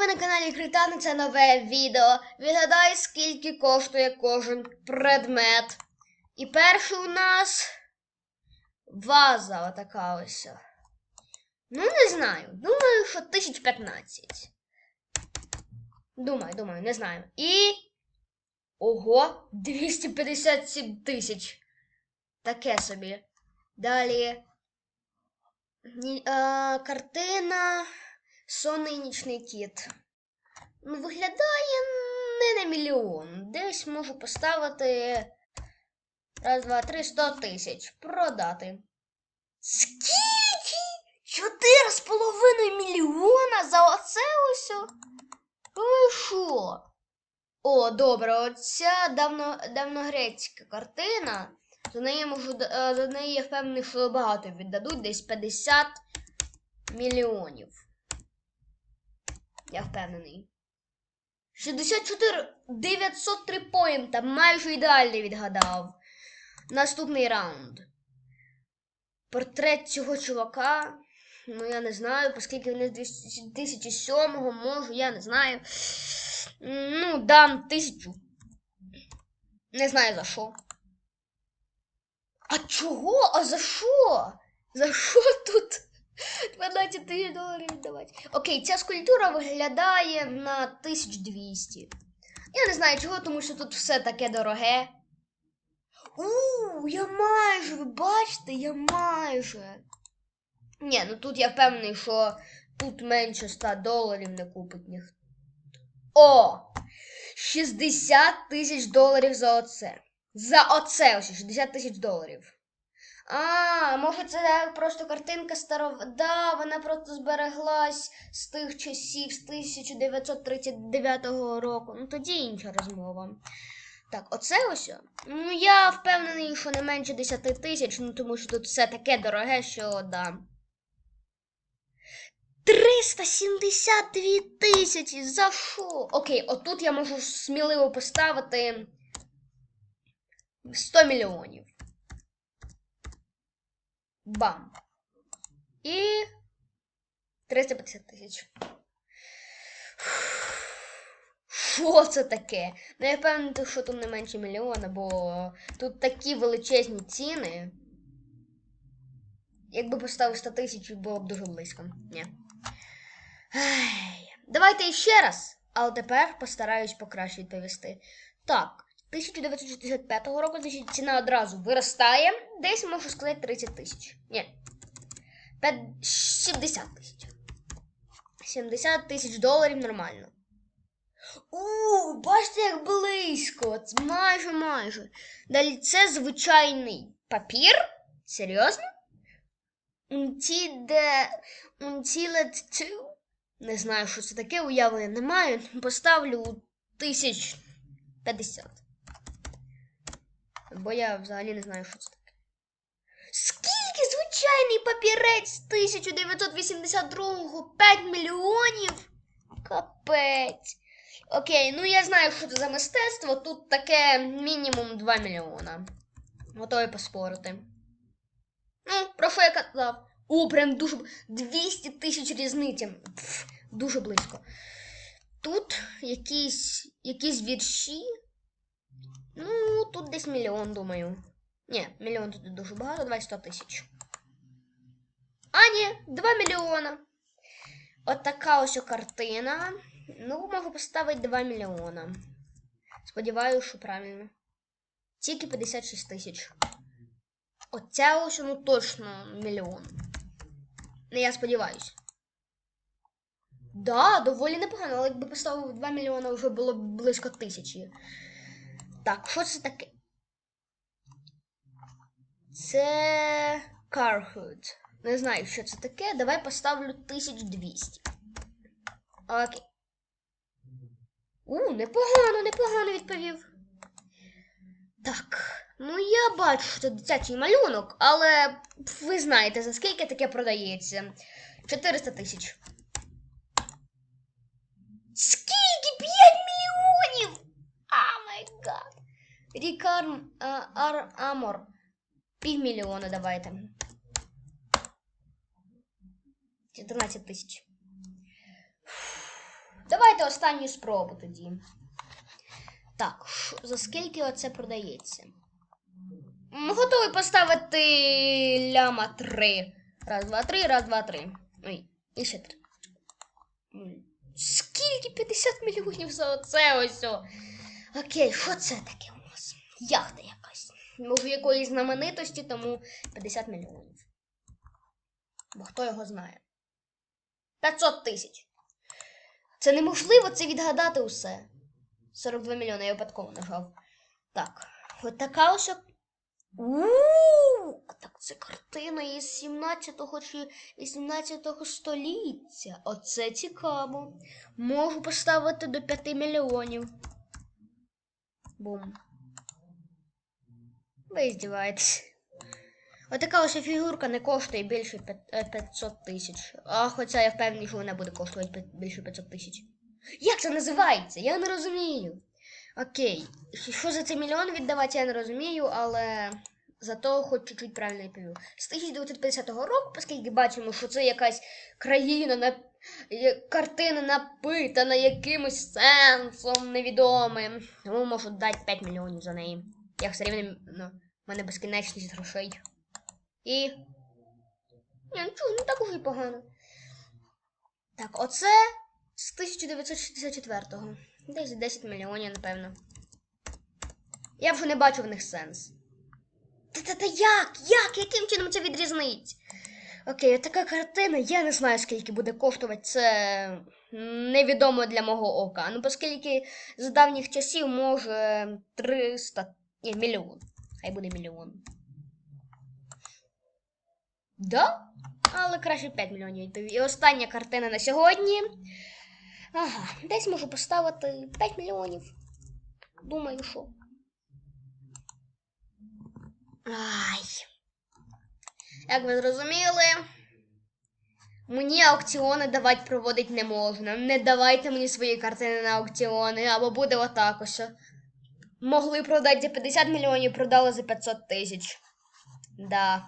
ви на каналі Критан, це нове відео. Відгадай, скільки коштує кожен предмет. І перший у нас ваза отака ось. Ну, не знаю. Думаю, що 1015. Думаю, думаю, не знаю. І. Ого, 257 тисяч. Таке собі. Далі. Ні, е, картина. Сонячний кіт. Ну, виглядає не на мільйон. Десь можу поставити. Раз, два, три, сто тисяч. Продати. Скільки? Чотири з половиною мільйона за оце ось? Ви що? О, добре, оця давно, давногрецька картина. За неї можу е, за неї я впевнений, що багато віддадуть, десь 50 мільйонів. Я впевнений. 64 903 поінта. Майже ідеально відгадав. Наступний раунд. Портрет цього чувака. Ну, я не знаю, оскільки він з 2007-го, можу, я не знаю. Ну, дам тисячу. Не знаю за що. А чого? А за що? За що тут 12 тисяч доларів віддавати? Окей, ця скульптура виглядає на 1200. Я не знаю чого, тому що тут все таке дороге. У, я майже, ви бачите, я майже. Ні, ну тут я впевнений, що тут менше 100 доларів не купить ніхто. О! 60 тисяч доларів за оце. За оце ось 60 тисяч доларів. А, може це просто картинка старова. Да, вона просто збереглась з тих часів, з 1939 року. Ну тоді інша розмова. Так, оце ось. Ну, я впевнений, що не менше 10 тисяч, ну тому що тут все таке дороге, що да. 372 тисячі! За що? Окей, отут я можу сміливо поставити 100 мільйонів. Бам. І 350 тисяч. Що це таке? Ну, я впевнений, що тут не менше мільйона, бо тут такі величезні ціни. Якби поставив 100 тисяч, було б дуже близько. Ні. Ай, Давайте ще раз. Але тепер постараюсь покраще відповісти. Так, 1965 року ціна одразу виростає. Десь можу сказати 30 тисяч. Ні. 70 тисяч. 70 тисяч доларів нормально. У, бачите, як близько. Майже майже. Далі це звичайний папір. Серйозно? 2? Не знаю, що це таке, уявлення не маю. Поставлю тисяч 50. Бо я взагалі не знаю, що це таке. Скільки звичайний папірець 1982-го? 5 мільйонів? Капець. Окей, ну я знаю, що це за мистецтво. Тут таке мінімум 2 мільйона. Готові поспорити. Ну, про що я казав? О, прям дуже. 200 тисяч різниці. Дуже близько. Тут якісь, якісь вірші. Ну, тут десь мільйон, думаю. Ні, мільйон тут дуже багато, давай 100 тисяч. А, ні, 2 мільйона. От така ось картина. Ну, можу поставити 2 мільйона. Сподіваюся, що правильно. Тільки 56 тисяч. Оця ось ну точно мільйон. Ну, я сподіваюся. Да, доволі непогано, але якби поставив 2 мільйони, вже було б близько тисячі. Так, що це таке? Це Carhood. Не знаю, що це таке. Давай поставлю 1200. Окей. У, непогано, непогано відповів. Так, ну я бачу, що це дитячий малюнок, але ви знаєте, за скільки таке продається? 400 тисяч. Скільки? 5 мільйонів! А май гад. Рікарм а, ар, Амор. Півмільйона давайте. 14 тисяч. Давайте останню спробу тоді. Так, за скільки оце продається? Готовий поставити ляма 3. Раз, два, три, раз, два, три. Ой, і ще три. Скільки 50 мільйонів за оце ось? Окей, що це таке? Яхта якась. Може, якоїсь знаменитості, тому 50 мільйонів. Бо хто його знає? 500 тисяч. Це неможливо це відгадати усе. 42 мільйони я випадково нажав. Так, от така ось. Ууу, так це картина із 17-го чи 18-го століття. Оце цікаво. Можу поставити до 5 мільйонів. Бум. Ви здіваєтесь. Отака ось фігурка не коштує більше е, 500 тисяч. А хоча я впевнений, що вона буде коштувати більше 500 тисяч. Як це називається? Я не розумію. Окей. Що за цей мільйон віддавати, я не розумію, але зато хоч чуть-чуть правильно відповів. З 1950 року, оскільки бачимо, що це якась країна, на... картина напитана якимось сенсом невідомим. Тому можу дати 5 мільйонів за неї. Я все рівно ну, мене безкінечність грошей. І. Ні, нічого, не так уже й погано. Так, оце з 1964-го. Десь 10 мільйонів, напевно. Я вже не бачу в них сенс. Та-та-та як? Як? Яким чином це відрізнить? Окей, така картина, я не знаю, скільки буде коштувати. Це невідомо для мого ока. Ну, оскільки з давніх часів може 300. Ні, мільйон. Хай буде мільйон. Да? Але краще 5 мільйонів. І остання картина на сьогодні. Ага, десь можу поставити 5 мільйонів. Думаю, що. Ай. Як ви зрозуміли, мені аукціони давати проводити не можна. Не давайте мені свої картини на аукціони, або буде отак ось. Могли продати за 50 мільйонів, продали за 500 тисяч. Да.